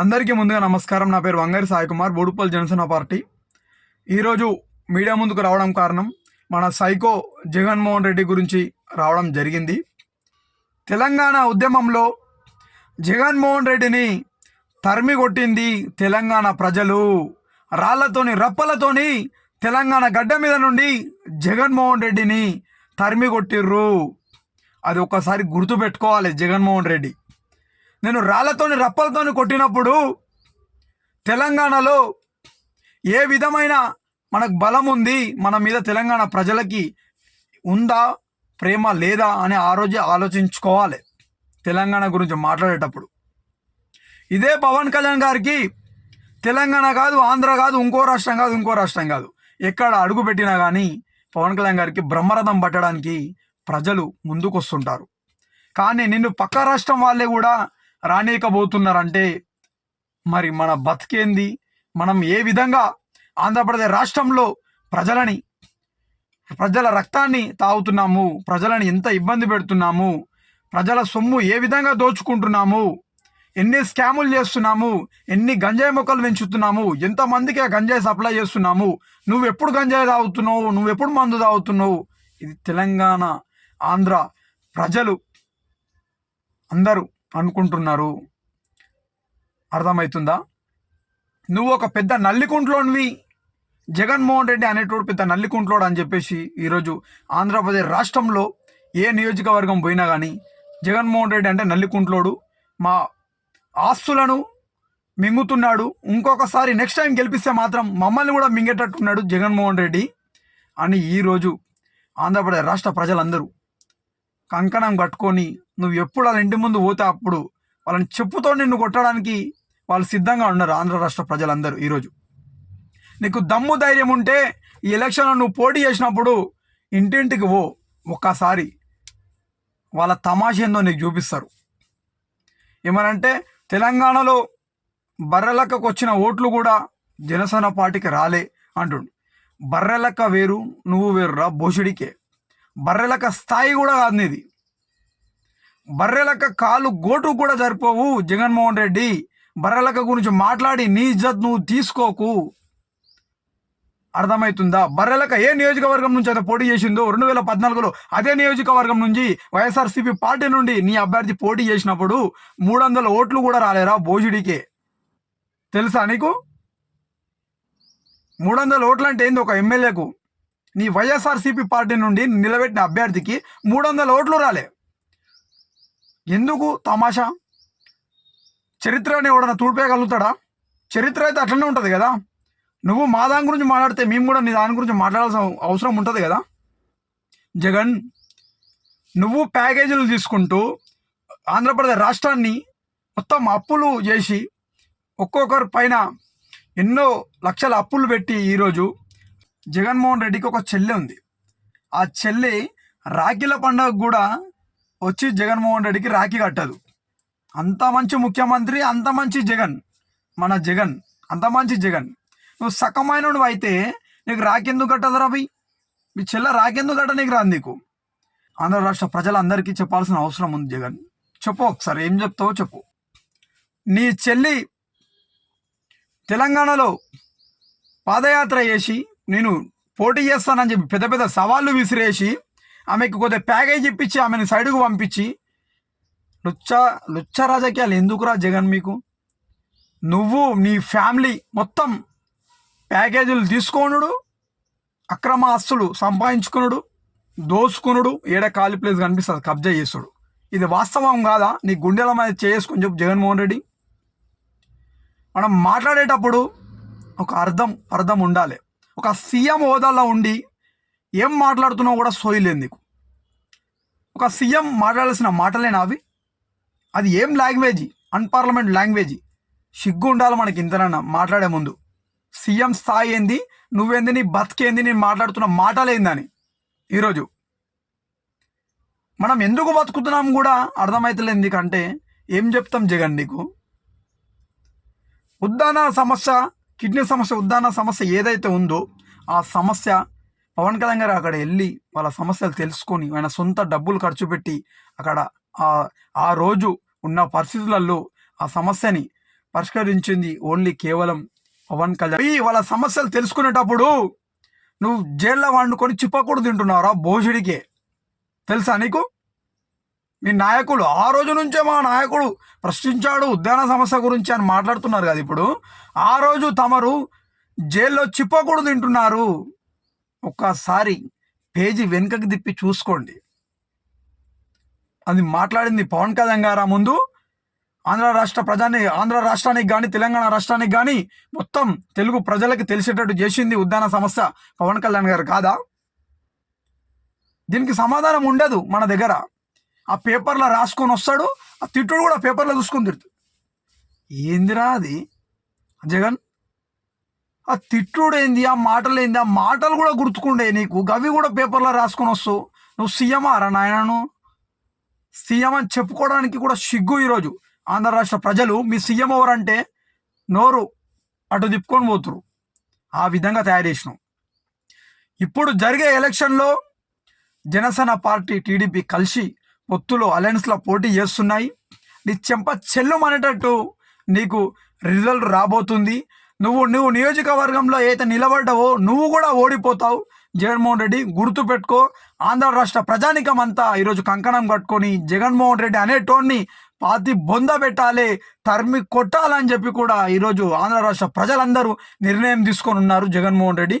అందరికీ ముందుగా నమస్కారం. నా పేరు వంగరి సాయి కుమార్ బోడుపల్లి జనసేన పార్టీ. ఈరోజు మీడియా ముందుకు రావడం కారణం మన సైకో జగన్మోహన్ రెడ్డి గురించి రావడం జరిగింది. తెలంగాణ ఉద్యమంలో జగన్మోహన్ రెడ్డిని తరిమి కొట్టింది తెలంగాణ ప్రజలు. రాళ్ళతోని రప్పలతోని తెలంగాణ గడ్డ మీద నుండి జగన్మోహన్ రెడ్డిని తరిమి కొట్టిర్రు. అది ఒక్కసారి గుర్తుపెట్టుకోవాలి జగన్మోహన్ రెడ్డి. నేను రాళ్ళతోని రప్పలతోని కొట్టినప్పుడు తెలంగాణలో ఏ విధమైన మనకు బలం ఉంది మన మీద తెలంగాణ ప్రజలకి ఉందా ప్రేమ లేదా అని ఆ రోజే ఆలోచించుకోవాలి తెలంగాణ గురించి మాట్లాడేటప్పుడు. ఇదే పవన్ కళ్యాణ్ గారికి తెలంగాణ కాదు ఆంధ్ర కాదు ఇంకో రాష్ట్రం కాదు ఇంకో రాష్ట్రం కాదు. ఎక్కడ అడుగు పెట్టినా కానీ పవన్ కళ్యాణ్ గారికి బ్రహ్మరథం పట్టడానికి ప్రజలు ముందుకొస్తుంటారు. కానీ నిన్ను పక్క రాష్ట్రం వాళ్ళే కూడా రానీయకపోతున్నారంటే మరి మన బతికేంది? మనం ఏ విధంగా ఆంధ్రప్రదేశ్ రాష్ట్రంలో ప్రజలని ప్రజల రక్తాన్ని తాగుతున్నాము? ప్రజలని ఎంత ఇబ్బంది పెడుతున్నాము? ప్రజల సొమ్ము ఏ విధంగా దోచుకుంటున్నాము? ఎన్ని స్కాములు చేస్తున్నాము? ఎన్ని గంజాయి మొక్కలు పెంచుతున్నాము? ఎంతమందికి ఆ గంజాయి సప్లై చేస్తున్నాము? నువ్వు ఎప్పుడు గంజాయి తాగుతున్నావు? నువ్వు ఎప్పుడు మందు తాగుతున్నావు? ఇది తెలంగాణ ఆంధ్ర ప్రజలు అందరూ అనుకుంటున్నారు. అర్థమవుతుందా? నువ్వు ఒక పెద్ద నల్లికుంట్లోనివి. జగన్మోహన్ రెడ్డి అనేటోడు పెద్ద నల్లికుంట్లోడు అని చెప్పేసి ఈరోజు ఆంధ్రప్రదేశ్ రాష్ట్రంలో ఏ నియోజకవర్గం పోయినా కానీ జగన్మోహన్ రెడ్డి అంటే నల్లికుంట్లోడు. మా ఆస్తులను మింగుతున్నాడు. ఇంకొకసారి నెక్స్ట్ టైం గెలిపిస్తే మాత్రం మమ్మల్ని కూడా మింగేటట్టున్నాడు జగన్మోహన్ రెడ్డి అని ఈరోజు ఆంధ్రప్రదేశ్ రాష్ట్ర ప్రజలందరూ కంకణం కట్టుకొని నువ్వు ఎప్పుడు వాళ్ళ ఇంటి ముందు పోతే అప్పుడు వాళ్ళని చెప్పుతో నిన్ను కొట్టడానికి వాళ్ళు సిద్ధంగా ఉన్నారు ఆంధ్ర రాష్ట్ర ప్రజలందరూ ఈరోజు. నీకు దమ్ము ధైర్యం ఉంటే ఈ ఎలక్షన్లో నువ్వు పోటీ చేసినప్పుడు ఇంటింటికి పో ఒక్కసారి. వాళ్ళ తమాష ఏందో నీకు చూపిస్తారు. ఏమనంటే తెలంగాణలో బర్రెలక్కకు వచ్చిన ఓట్లు కూడా జనసేన పార్టీకి రాలే అంటుండు. బర్రెలక్క వేరు నువ్వు వేరురా భోషుడికే. బర్రెలక్క స్థాయి కూడా కాదు నీది. బర్రెలక్క కాలు గోటు కూడా సరిపోవు జగన్మోహన్ రెడ్డి. బర్రెలక్క గురించి మాట్లాడి నీ ఇజ్జత్ నువ్వు తీసుకోకు. అర్థమవుతుందా బర్రెలక ఏ నియోజకవర్గం నుంచి అయితే పోటీ చేసిందో రెండు వేల పద్నాలుగులో అదే నియోజకవర్గం నుంచి వైఎస్ఆర్సీపీ పార్టీ నుండి నీ అభ్యర్థి పోటీ చేసినప్పుడు మూడు వందల ఓట్లు కూడా రాలేరా భోజుడికే? తెలుసా నీకు? మూడు వందల ఓట్లు అంటే ఏంది ఒక ఎమ్మెల్యేకు? నీ వైఎస్ఆర్సీపీ పార్టీ నుండి నిలబెట్టిన అభ్యర్థికి మూడు వందల ఓట్లు రాలే. ఎందుకు తమాషా? చరిత్రని ఎవడన్నా తూడిపేయగలుగుతాడా? చరిత్ర అయితే అట్లనే ఉంటుంది కదా? నువ్వు మా దాని గురించి మాట్లాడితే మేము కూడా నీ దాని గురించి మాట్లాడాల్సిన అవసరం ఉంటుంది కదా? జగన్ నువ్వు ప్యాకేజీలు తీసుకుంటూ ఆంధ్రప్రదేశ్ రాష్ట్రాన్ని మొత్తం అప్పులు చేసి ఒక్కొక్కరి పైన ఎన్నో లక్షల అప్పులు పెట్టి ఈరోజు జగన్మోహన్ రెడ్డికి ఒక చెల్లె ఉంది. ఆ చెల్లి రాఖీల పండుగ కూడా వచ్చి జగన్మోహన్ రెడ్డికి రాఖీ కట్టదు. అంత మంచి ముఖ్యమంత్రి అంత మంచి జగన్. మన జగన్ అంత మంచి జగన్. నువ్వు సకమైన అయితే నీకు రాకెందుకు కట్టదు రవి మీ చెల్ల రాకెందుకు కట్ట నీకు రాదు నీకు? ఆంధ్ర రాష్ట్ర ప్రజలందరికీ చెప్పాల్సిన అవసరం ఉంది జగన్. చెప్పు ఒకసారి ఏం చెప్తావో చెప్పు. నీ చెల్లి తెలంగాణలో పాదయాత్ర చేసి నేను పోటీ చేస్తానని చెప్పి పెద్ద పెద్ద సవాళ్ళు విసిరేసి ఆమెకు కొద్దిగా ప్యాకేజ్ ఇప్పించి ఆమెను సైడ్కు పంపించి లుచ్చ లుచ్చ రాజకీయాలు ఎందుకురా జగన్ మీకు? నువ్వు నీ ఫ్యామిలీ మొత్తం ప్యాకేజీలు తీసుకోనుడు అక్రమ ఆస్తులు సంపాదించుకునుడు దోసుకునుడు ఏడ ఖాళీ ప్లేస్ కనిపిస్తుంది కబ్జా చేసుడు ఇది వాస్తవం కాదా? నీ గుండెల మీద చేసుకుని చెప్పు జగన్మోహన్ రెడ్డి. మనం మాట్లాడేటప్పుడు ఒక అర్థం అర్థం ఉండాలి. ఒక సీఎం హోదాలో ఉండి ఏం మాట్లాడుతున్నావు కూడా సోయలేదు నీకు. ఒక సీఎం మాట్లాడాల్సిన మాటలేనా అవి అది ఏం లాంగ్వేజ్? అన్పార్లమెంట్ లాంగ్వేజ్. సిగ్గు ఉండాలి మనకి ఇంతనన్నా మాట్లాడే ముందు. సీఎం స్థాయి ఏంది? నువ్వేంది నీ బతికేంది? నేను మాట్లాడుతున్న మాటలేందని ఈరోజు. మనం ఎందుకు బతుకుతున్నాం కూడా అర్థమవుతలేదు ఎందుకంటే ఏం చెప్తాం జగన్ నీకు? ఉద్దాన సమస్య కిడ్నీ సమస్య ఉద్దాన సమస్య ఏదైతే ఉందో ఆ సమస్య పవన్ కళ్యాణ్ గారు అక్కడ వెళ్ళి వాళ్ళ సమస్యలు తెలుసుకొని ఆయన సొంత డబ్బులు ఖర్చు పెట్టి అక్కడ ఆ ఆ రోజు ఉన్న పరిస్థితులలో ఆ సమస్యని పరిష్కరించింది ఓన్లీ కేవలం పవన్ కళ్యాణ్. ఈ వాళ్ళ సమస్యలు తెలుసుకునేటప్పుడు నువ్వు జైల్లో వండుకొని చిప్పకూడు తింటున్నారా భోజుడికే తెలుసా నీకు? మీ నాయకులు ఆ రోజు నుంచే మా నాయకుడు ప్రశ్నించాడు ఉద్యాన సమస్య గురించి అని మాట్లాడుతున్నారు కదా ఇప్పుడు. ఆ రోజు తమరు జైల్లో చిప్పకూడు తింటున్నారు. ఒక్కసారి పేజీ వెనుకకి తిప్పి చూసుకోండి. అది మాట్లాడింది పవన్ కళ్యాణ్ గారా ముందు? ఆంధ్ర రాష్ట్ర ప్రజాని ఆంధ్ర రాష్ట్రానికి కానీ తెలంగాణ రాష్ట్రానికి కానీ మొత్తం తెలుగు ప్రజలకు తెలిసేటట్టు చేసింది ఉద్యాన సమస్య పవన్ కళ్యాణ్ గారు కాదా? దీనికి సమాధానం ఉండదు మన దగ్గర. ఆ పేపర్లో రాసుకొని వస్తాడు ఆ తిట్టుడు కూడా పేపర్లో చూసుకొని తిడుతుంది ఏందిరా అది? జగన్? ఆ తిట్టుడు ఏంది ఆ మాటలు ఏంది ఆ మాటలు కూడా గుర్తుకుండే నీకు. గవి కూడా పేపర్లో రాసుకొని వస్తావు నువ్వు సీఎం ఆరా నాయనను? సీఎం అని చెప్పుకోవడానికి కూడా సిగ్గు ఈరోజు. ఆంధ్ర రాష్ట్ర ప్రజలు మీ సీఎం ఎవరంటే నోరు అటు తిప్పుకొని పోతురు ఆ విధంగా తయారు చేసినావు ఇప్పుడు జరిగే ఎలక్షన్లో జనసేన పార్టీ టీడీపీ కలిసి పొత్తులో అలయన్స్లో పోటీ చేస్తున్నాయి. నీ చెంప చెల్లుమనేటట్టు నీకు రిజల్ట్ రాబోతుంది. నువ్వు నువ్వు నియోజకవర్గంలో ఏదైతే నిలబడ్డావో నువ్వు కూడా ఓడిపోతావు. జగన్మోహన్ రెడ్డి గుర్తు పెట్టుకో. ఆంధ్ర రాష్ట్ర ప్రజానికం అంతా ఈరోజు కంకణం కట్టుకొని జగన్మోహన్ రెడ్డి అనేటోన్ని పాతి బొంద పెట్టాలి తరిమి కొట్టాలని చెప్పి కూడా ఈరోజు ఆంధ్ర రాష్ట్ర ప్రజలందరూ నిర్ణయం తీసుకొని ఉన్నారు జగన్మోహన్ రెడ్డి.